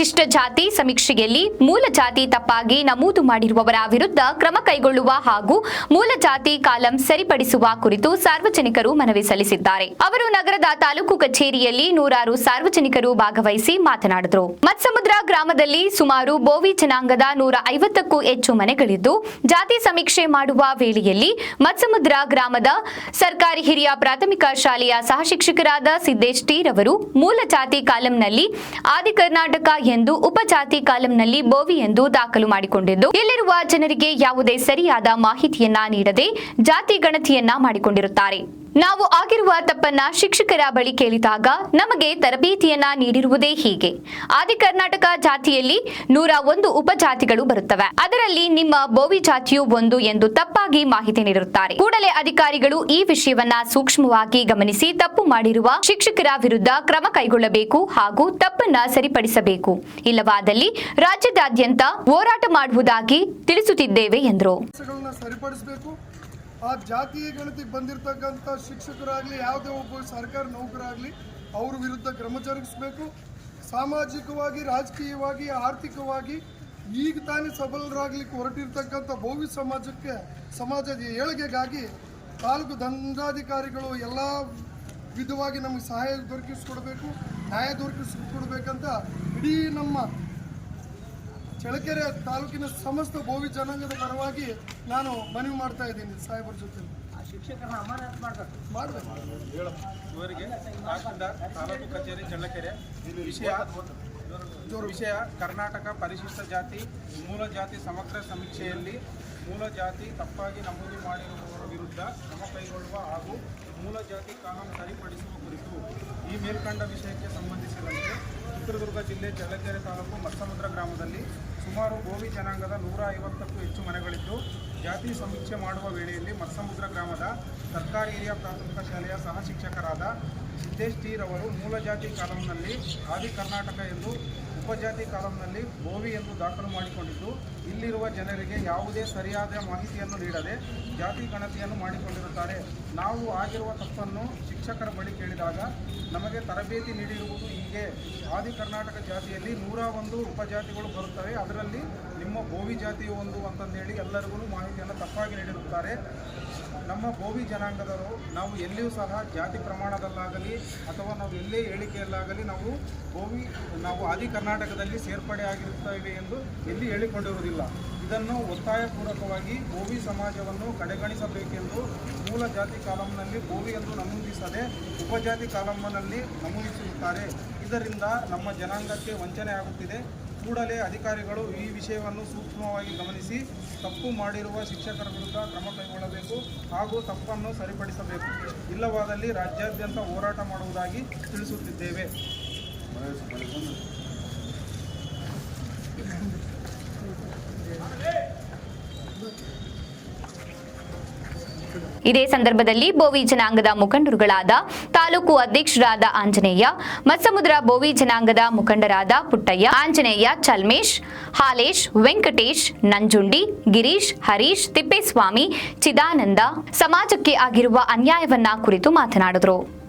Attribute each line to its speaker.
Speaker 1: 2000 ಜಾತಿ ಸಮೀಕ್ಷೆಯಲ್ಲಿ ಮೂಲ ಜಾತಿ ತಪ್ಪಾಗಿ ನಮೂದು ಮಾಡಿರುವವರ ವಿರುದ್ಧ ಕ್ರಮ ಕೈಗೊಳ್ಳುವ ಹಾಗೂ ಮೂಲ ಜಾತಿ ಕಾಲಂ ಸರಿಪಡಿಸುವ ಕುರಿತು ಸಾರ್ವಜನಿಕರು ಮನವಿ ಸಲ್ಲಿಸಿದ್ದಾರೆ. ಅವರು ನಗರದ ತಾಲೂಕು ಕಚೇರಿಯಲ್ಲಿ ನೂರಾರು ಸಾರ್ವಜನಿಕರು ಭಾಗವಹಿಸಿ ಮಾತನಾಡಿದರು. ಮತ್ಸಮುದ್ರ ಗ್ರಾಮದಲ್ಲಿ ಸುಮಾರು ಬೋವಿ ಜನಾಂಗದ ನೂರ ಐವತ್ತಕ್ಕೂ ಹೆಚ್ಚು ಮನೆಗಳಿದ್ದು, ಜಾತಿ ಸಮೀಕ್ಷೆ ಮಾಡುವ ವೇಳೆಯಲ್ಲಿ ಮತ್ಸಮುದ್ರ ಗ್ರಾಮದ ಸರ್ಕಾರಿ ಹಿರಿಯ ಪ್ರಾಥಮಿಕ ಶಾಲೆಯ ಸಹಶಿಕ್ಷಕರಾದ ಸಿದ್ದೇಶ್ ಟಿ ರವರು ಮೂಲ ಜಾತಿ ಕಾಲಂನಲ್ಲಿ ಆದಿ ಕರ್ನಾಟಕ ಎಂದು ಉಪಜಾತಿ ಕಾಲಂನಲ್ಲಿ ಬೋವಿ ಎಂದು ದಾಖಲು ಮಾಡಿಕೊಂಡಿದ್ದು, ಇಲ್ಲಿರುವ ಜನರಿಗೆ ಯಾವುದೇ ಸರಿಯಾದ ಮಾಹಿತಿಯನ್ನ ನೀಡದೆ ಜಾತಿ ಗಣತಿಯನ್ನ ಮಾಡಿಕೊಂಡಿರುತ್ತಾರೆ. ನಾವು ಆಗಿರುವ ತಪ್ಪನ್ನ ಶಿಕ್ಷಕರ ಬಳಿ ಕೇಳಿದಾಗ ನಮಗೆ ತರಬೇತಿಯನ್ನ ನೀಡಿರುವುದೇ ಹೀಗೆ. ಆದಿ ಕರ್ನಾಟಕ ಜಾತಿಯಲ್ಲಿ ನೂರ ಒಂದು ಉಪಜಾತಿಗಳು ಬರುತ್ತವೆ. ಅದರಲ್ಲಿ ನಿಮ್ಮ ಬೋವಿ ಜಾತಿಯು ಒಂದು ಎಂದು ತಪ್ಪಾಗಿ ಮಾಹಿತಿ ನೀಡಿರುತ್ತಾರೆ. ಕೂಡಲೇ ಅಧಿಕಾರಿಗಳು ಈ ವಿಷಯವನ್ನ ಸೂಕ್ಷ್ಮವಾಗಿ ಗಮನಿಸಿ ತಪ್ಪು ಮಾಡಿರುವ ಶಿಕ್ಷಕರ ವಿರುದ್ಧ ಕ್ರಮ ಕೈಗೊಳ್ಳಬೇಕು ಹಾಗೂ ತಪ್ಪನ್ನ ಸರಿಪಡಿಸಬೇಕು. ಇಲ್ಲವಾದಲ್ಲಿ ರಾಜ್ಯದಾದ್ಯಂತ ಹೋರಾಟ ಮಾಡುವುದಾಗಿ ತಿಳಿಸುತ್ತಿದ್ದೇವೆ ಎಂದರು.
Speaker 2: ಆ ಜಾತಿಯ ಗಣತಿಗೆ ಬಂದಿರತಕ್ಕಂಥ ಶಿಕ್ಷಕರಾಗಲಿ, ಯಾವುದೇ ಒಬ್ಬ ಸರ್ಕಾರಿ ನೌಕರಾಗಲಿ, ಅವ್ರ ವಿರುದ್ಧ ಕ್ರಮ ಜರುಗಿಸಬೇಕು. ಸಾಮಾಜಿಕವಾಗಿ, ರಾಜಕೀಯವಾಗಿ, ಆರ್ಥಿಕವಾಗಿ ಈಗ ತಾನೇ ಸಬಲರಾಗಲಿಕ್ಕೆ ಹೊರಟಿರ್ತಕ್ಕಂಥ ಭೋವಿ ಸಮಾಜಕ್ಕೆ, ಸಮಾಜದ ಏಳಿಗೆಗಾಗಿ ತಾಲೂಕು ದಂಡಾಧಿಕಾರಿಗಳು ಎಲ್ಲ ವಿಧವಾಗಿ ನಮಗೆ ಸಹಾಯ ದೊರಕಿಸ್ಕೊಡ್ಬೇಕು, ನ್ಯಾಯ ದೊರಕಿಸ್ಕೊಡ್ಬೇಕಂತ ಇಡೀ ನಮ್ಮ ಚಳ್ಳಕೆರೆ ತಾಲೂಕಿನ ಸಮಸ್ತ ಭೋವಿ ಜನಾಂಗದ ಪರವಾಗಿ ನಾನು ಮನವಿ ಮಾಡ್ತಾ ಇದ್ದೀನಿ ಸಾಹೇಬರ ಜೊತೆ. ಮಾಡ್ಬೇಕು.
Speaker 3: ಇವರಿಗೆ ತಹಶೀಲ್ದಾರ್ ತಾಲೂಕು ಕಚೇರಿ ಚಳ್ಳಕೆರೆ. ವಿಷಯ ವಿಷಯ ಕರ್ನಾಟಕ ಪರಿಶಿಷ್ಟ ಜಾತಿ ಮೂಲ ಜಾತಿ ಸಮಗ್ರ ಸಮೀಕ್ಷೆಯಲ್ಲಿ ಮೂಲ ಜಾತಿ ತಪ್ಪಾಗಿ ನಮೂದು ಮಾಡಿರುವವರ ವಿರುದ್ಧ ಕ್ರಮ ಕೈಗೊಳ್ಳುವ ಹಾಗೂ ಮೂಲ ಜಾತಿ ಕಾನೂನು ಸರಿಪಡಿಸುವ ಕುರಿತು ಈ ಮೇಲ್ಕಂಡ ವಿಷಯಕ್ಕೆ ಸಂಬಂಧಿಸಿದಂತೆ ಚಿತ್ರದುರ್ಗ ಜಿಲ್ಲೆ ಚಳ್ಳಕೆರೆ ತಾಲೂಕು ಮತ್ಸಮುದ್ರ ಗ್ರಾಮದಲ್ಲಿ ಸುಮಾರು ಗೋವಿ ಜನಾಂಗದ ನೂರ ಐವತ್ತಕ್ಕೂ ಹೆಚ್ಚು ಮನೆಗಳಿದ್ದು, ಜಾತಿ ಸಮೀಕ್ಷೆ ಮಾಡುವ ವೇಳೆಯಲ್ಲಿ ಮತ್ಸಮುದ್ರ ಗ್ರಾಮದ ಸರ್ಕಾರಿ ಹಿರಿಯ ಪ್ರಾಥಮಿಕ ಶಾಲೆಯ ಸಹ ಶಿಕ್ಷಕರಾದ ಸಿದ್ದೇಶ್ ಟೀರ್ ರವರು ಮೂಲ ಜಾತಿ ಕಾಲಂನಲ್ಲಿ ಆದಿ ಕರ್ನಾಟಕ ಎಂದು ಉಪಜಾತಿ ಕಾಲಂನಲ್ಲಿ ಬೋವಿ ಎಂದು ದಾಖಲು ಮಾಡಿಕೊಂಡಿದ್ದು, ಇಲ್ಲಿರುವ ಜನರಿಗೆ ಯಾವುದೇ ಸರಿಯಾದ ಮಾಹಿತಿಯನ್ನು ನೀಡದೆ ಜಾತಿ ಗಣತಿಯನ್ನು ಮಾಡಿಕೊಂಡಿರುತ್ತಾರೆ. ನಾವು ಆಗಿರುವ ತಪ್ಪನ್ನು ಶಿಕ್ಷಕರ ಬಳಿ ಕೇಳಿದಾಗ ನಮಗೆ ತರಬೇತಿ ನೀಡಿರುವುದು ಹೀಗೆ. ಆದಿ ಕರ್ನಾಟಕ ಜಾತಿಯಲ್ಲಿ ನೂರ ಒಂದು ಉಪಜಾತಿಗಳು ಬರುತ್ತವೆ. ಅದರಲ್ಲಿ ನಿಮ್ಮ ಬೋವಿ ಜಾತಿಯು ಒಂದು ಅಂತಂದೇಳಿ ಎಲ್ಲರಿಗೂ ಮಾಹಿತಿಯನ್ನು ತಪ್ಪಾಗಿ ನೀಡಿರುತ್ತಾರೆ. ನಮ್ಮ ಬೋವಿ ಜನಾಂಗದವರು ನಾವು ಎಲ್ಲಿಯೂ ಸಹ ಜಾತಿ ಪ್ರಮಾಣದಲ್ಲಾಗಲಿ ಅಥವಾ ನಾವು ಎಲ್ಲೇ ಹೇಳಿಕೆಯಲ್ಲಾಗಲಿ ನಾವು ಬೋವಿ, ನಾವು ಆದಿ ಕರ್ನಾಟಕದಲ್ಲಿ ಸೇರ್ಪಡೆ ಆಗಿರುತ್ತೇವೆ ಎಂದು ಎಲ್ಲಿ ಹೇಳಿಕೊಂಡಿರುವುದಿಲ್ಲ. ಇದನ್ನು ಒತ್ತಾಯಪೂರ್ವಕವಾಗಿ ಬೋವಿ ಸಮಾಜವನ್ನು ಕಡೆಗಣಿಸಬೇಕೆಂದು ಮೂಲ ಜಾತಿ ಕಾಲಂನಲ್ಲಿ ಬೋವಿ ಎಂದು ನಮೂದಿಸದೆ ಉಪಜಾತಿ ಕಾಲಂನಲ್ಲಿ ನಮೂದಿಸುತ್ತಾರೆ. ಇದರಿಂದ ನಮ್ಮ ಜನಾಂಗಕ್ಕೆ ವಂಚನೆ ಆಗುತ್ತಿದೆ. ಕೂಡಲೇ ಅಧಿಕಾರಿಗಳು ಈ ವಿಷಯವನ್ನು ಸೂಕ್ಷ್ಮವಾಗಿ ಗಮನಿಸಿ ತಪ್ಪು ಮಾಡಿರುವ ಶಿಕ್ಷಕರ ವಿರುದ್ಧ ಕ್ರಮ ಕೈಗೊಳ್ಳಬೇಕು ಹಾಗೂ ತಪ್ಪನ್ನು ಸರಿಪಡಿಸಬೇಕು. ಇಲ್ಲವಾದಲ್ಲಿ ರಾಜ್ಯಾದ್ಯಂತ ಹೋರಾಟ ಮಾಡುವುದಾಗಿ ತಿಳಿಸುತ್ತಿದ್ದೇವೆ.
Speaker 1: ಇದೇ ಸಂದರ್ಭದಲ್ಲಿ ಬೋವಿ ಜನಾಂಗದ ಮುಖಂಡರುಗಳಾದ ತಾಲೂಕು ಅಧ್ಯಕ್ಷರಾದ ಆಂಜನೇಯ, ಮತ್ಸಮುದ್ರ ಬೋವಿ ಜನಾಂಗದ ಮುಖಂಡರಾದ ಪುಟ್ಟಯ್ಯ, ಆಂಜನೇಯ ಚಲ್ಮೇಶ್, ಹಾಲೇಶ್, ವೆಂಕಟೇಶ್, ನಂಜುಂಡಿ, ಗಿರೀಶ್, ಹರೀಶ್, ತಿಪ್ಪೇಸ್ವಾಮಿ, ಚಿದಾನಂದ ಸಮಾಜಕ್ಕೆ ಆಗಿರುವ ಅನ್ಯಾಯವನ್ನ ಕುರಿತು ಮಾತನಾಡಿದರು.